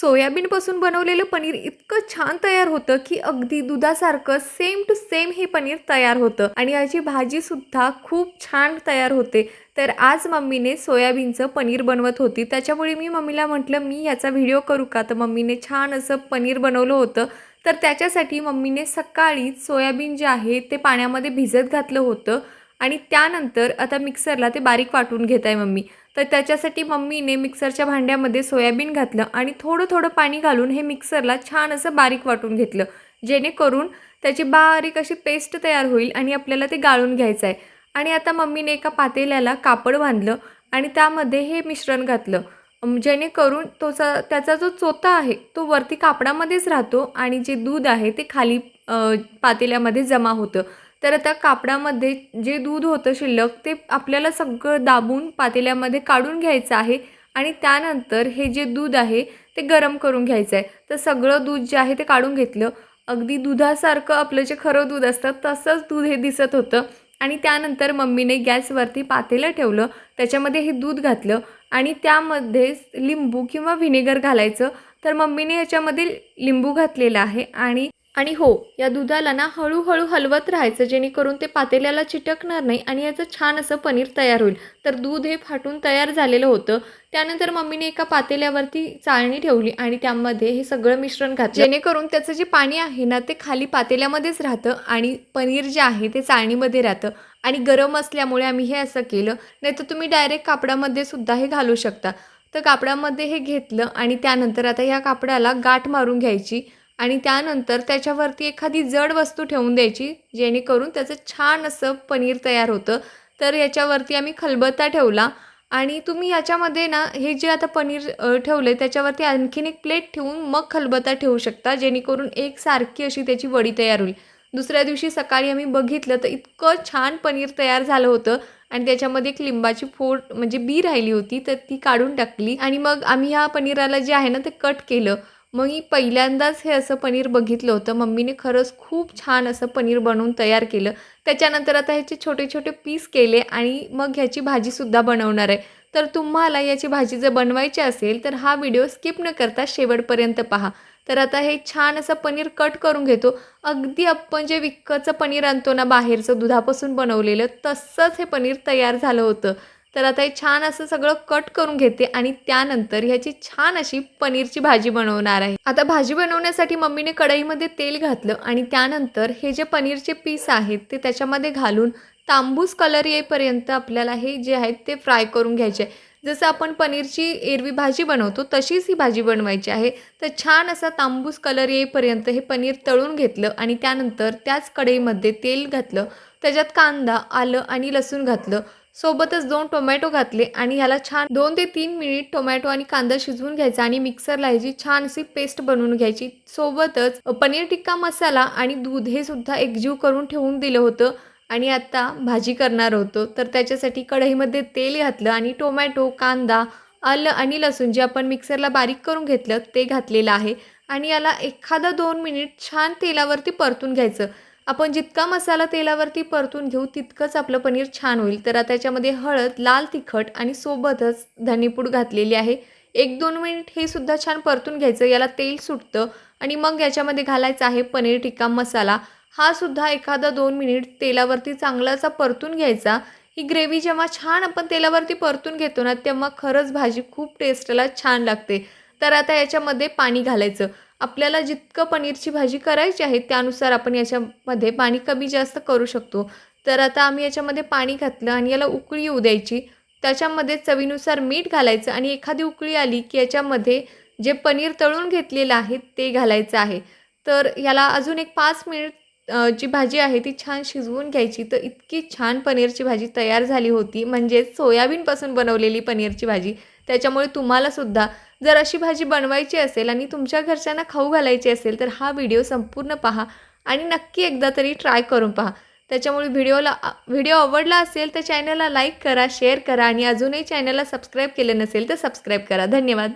सोयाबीनपासून बनवलेलं पनीर इतकं छान तयार होतं की अगदी दुधासारखं सेम टू सेम हे पनीर तयार होतं. आणि याची भाजीसुद्धा खूप छान तयार होते. तर आज मम्मीने सोयाबीनचं पनीर बनवत होती. त्याच्यामुळे मी मम्मीला म्हटलं मी याचा व्हिडिओ करू का? तर मम्मीने छान असं पनीर बनवलं होतं. तर त्याच्यासाठी मम्मीने सकाळी सोयाबीन जे आहे ते पाण्यामध्ये भिजत घातलं होतं. आणि त्यानंतर आता मिक्सरला ते बारीक वाटून घेत आहे मम्मी. तर त्याच्यासाठी मम्मीने मिक्सरच्या भांड्यामध्ये सोयाबीन घातलं आणि थोडं थोडं पाणी घालून हे मिक्सरला छान असं बारीक वाटून घेतलं. जेणेकरून त्याची बारीक अशी पेस्ट तयार होईल आणि आपल्याला ते गाळून घ्यायचं आहे आणि आता मम्मीने एका पातेल्याला कापड बांधलं आणि त्यामध्ये हे मिश्रण घातलं. जेणेकरून तोचा त्याचा जो चोथा आहे तो वरती कापडामध्येच राहतो आणि जे दूध आहे ते खाली पातेल्यामध्ये जमा होतं. तर आता कापडामध्ये जे दूध होतं शिल्लक ते आपल्याला सगळं दाबून पातेल्यामध्ये काढून घ्यायचं आहे आणि त्यानंतर हे जे दूध आहे ते गरम करून घ्यायचं आहे तर सगळं दूध जे आहे ते काढून घेतलं. अगदी दुधासारखं आपलं जे खरं दूध असतं तसंच दूध हे दिसत होतं. आणि त्यानंतर मम्मीने गॅसवरती पातेलं ठेवलं. त्याच्यामध्ये हे दूध घातलं आणि त्यामध्ये लिंबू किंवा व्हिनेगर घालायचं. तर मम्मीने याच्यामध्ये लिंबू घातलेला आहे आणि आणि हो या दुधाला ना हळूहळू हलवत राहायचं जेणेकरून ते पातेल्याला चिटकणार नाही आणि याचं छान असं पनीर तयार होईल. तर दूध हे फाटून तयार झालेलं होतं. त्यानंतर मम्मीने एका पातेल्यावरती चाळणी ठेवली आणि त्यामध्ये हे सगळं मिश्रण घातलं. जेणेकरून त्याचं जे पाणी आहे ना ते खाली पातेल्यामध्येच राहतं आणि पनीर जे आहे ते चाळणीमध्ये राहतं. आणि गरम असल्यामुळे आम्ही हे असं केलं. नाही तर तुम्ही डायरेक्ट कापडामध्ये सुद्धा हे घालू शकता. तर कापडामध्ये हे घेतलं आणि त्यानंतर आता ह्या कापडाला गाठ मारून घ्यायची. आणि त्यानंतर त्याच्यावरती एखादी जड वस्तू ठेवून द्यायची जेणेकरून त्याचं छान असं पनीर तयार होतं. तर याच्यावरती आम्ही खलबत्ता ठेवला आणि तुम्ही याच्यामध्ये ना हे जे आता पनीर ठेवलं आहे त्याच्यावरती आणखीन एक प्लेट ठेवून मग खलबत्ता ठेवू शकता जेणेकरून एक सारखी अशी त्याची वडी तयार होईल. दुसऱ्या दिवशी सकाळी आम्ही बघितलं तर इतकं छान पनीर तयार झालं होतं आणि त्याच्यामध्ये एक लिंबाची फोड म्हणजे बी राहिली होती तर ती काढून टाकली आणि मग आम्ही ह्या पनीराला जे आहे ना ते कट केलं. मग मी पहिल्यांदाच हे असं पनीर बघितलं होतं. मम्मीने खरंच खूप छान असं पनीर बनवून तयार केलं. त्याच्यानंतर आता ह्याचे छोटे छोटे पीस केले आणि मग ह्याची भाजीसुद्धा बनवणार आहे. तर तुम्हाला याची भाजी जर बनवायची असेल तर हा व्हिडिओ स्किप न करता शेवटपर्यंत पहा. तर आता हे छान असं पनीर कट करून घेतो. अगदी आपण जे विकतचं पनीर आणतो ना बाहेरचं दुधापासून बनवलेलं तसंच हे पनीर तयार झालं होतं. तर आता हे छान असं सगळं कट करून घेते आणि त्यानंतर ह्याची छान अशी पनीरची भाजी बनवणार आहे. आता भाजी बनवण्यासाठी मम्मीने कढईमध्ये तेल घातलं आणि त्यानंतर हे जे पनीरचे पीस आहेत ते त्याच्यामध्ये घालून तांबूस कलर येईपर्यंत आपल्याला हे जे आहेत ते फ्राय करून घ्यायचे आहे. जसं आपण पनीरची एरवी भाजी बनवतो तशीच ही भाजी बनवायची आहे. तर छान असा तांबूस कलर येईपर्यंत हे पनीर तळून घेतलं आणि त्यानंतर त्याच कढईमध्ये तेल घातलं. त्याच्यात कांदा आलं आणि लसूण घातलं. सोबतच दोन टोमॅटो घातले आणि ह्याला छान दोन ते तीन मिनिट टोमॅटो आणि कांदा शिजवून घ्यायचा आणि मिक्सरला ह्याची छान अशी पेस्ट बनवून घ्यायची. सोबतच पनीर टिक्का मसाला आणि दूध हे सुद्धा एकजीव करून ठेवून दिलं होतं आणि आता भाजी करणार होतो. तर त्याच्यासाठी कढईमध्ये तेल घातलं आणि टोमॅटो कांदा आलं आणि लसूण जे आपण मिक्सरला बारीक करून घेतलं ते घातलेलं आहे. आणि याला एखादा दोन मिनिट छान तेलावरती परतून घ्यायचं. आपण जितका मसाला तेलावरती परतून घेऊ तितकंच आपलं पनीर छान होईल. तर आता त्याच्यामध्ये हळद लाल तिखट आणि सोबतच धनीपूड घातलेली आहे. एक दोन मिनिट हे सुद्धा छान परतून घ्यायचं याला तेल सुटतं आणि मग याच्यामध्ये घालायचं आहे पनीर टिक्का मसाला. हा सुद्धा एखादा दोन मिनिट तेलावरती चांगलासा परतून घ्यायचा. ही ग्रेव्ही जेव्हा छान आपण तेलावरती परतून घेतो ना तेव्हा खरंच भाजी खूप टेस्टला छान लागते. तर आता याच्यामध्ये पाणी घालायचं. आपल्याला जितकं पनीरची भाजी करायची आहे त्यानुसार आपण याच्यामध्ये पाणी कमी जास्त करू शकतो. तर आता आम्ही याच्यामध्ये पाणी घातलं आणि याला उकळी येऊ द्यायची. त्याच्यामध्ये चवीनुसार मीठ घालायचं आणि एखादी उकळी आली की याच्यामध्ये जे पनीर तळून घेतलेलं आहे ते घालायचं आहे. तर याला अजून एक पाच मिनिट जी भाजी आहे ती छान शिजवून घ्यायची. तर इतकी छान पनीरची भाजी तयार झाली होती. म्हणजेच सोयाबीनपासून बनवलेली पनीरची भाजी. त्याच्यामुळे तुम्हालासुद्धा जर अशी भाजी बनवायची असेल आणि तुमच्या घरच्यांना खाऊ घालायची असेल तर हा व्हिडिओ संपूर्ण पहा आणि नक्की एकदा तरी ट्राय करून पहा. त्याच्यामुळे व्हिडिओला व्हिडिओ आवडला असेल तर चॅनलला लाईक करा शेअर करा आणि अजूनही चॅनलला सबस्क्राईब केले नसेल तर सबस्क्राईब करा. धन्यवाद.